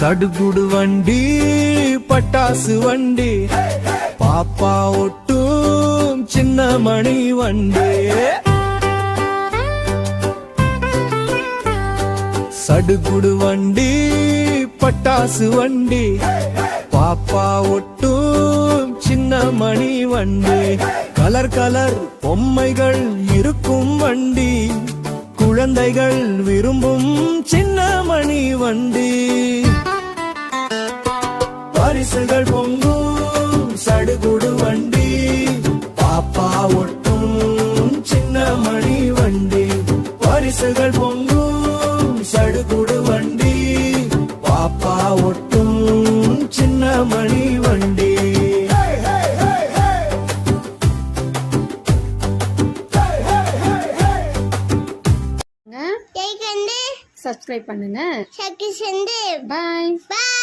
சடுகுடு வண்டி பட்டாசு வண்டி பாப்பா ஒட்டும் சின்ன மணி வண்டி. சடுகுடு வண்டி பட்டாசு வண்டி பாப்பா ஒட்டும் சின்ன மணி வண்டி. கலர் கலர் பொம்மைகள் இருக்கும் வண்டி குழந்தைகள் விரும்பும் சின்ன மணி வண்டி. பரிசுகள் பொங்கும். சடுகுடு வண்டி. பாப்பா ஒட்டும் சின்ன மணி வண்டி. பரிசுகள் பொங்கும். சடுகுடு வண்டி. பாப்பா ஒட்டும் சின்ன மணி வண்டி. சப்ஸ்கிரைப் பண்ணுங்க. பாய் பாய்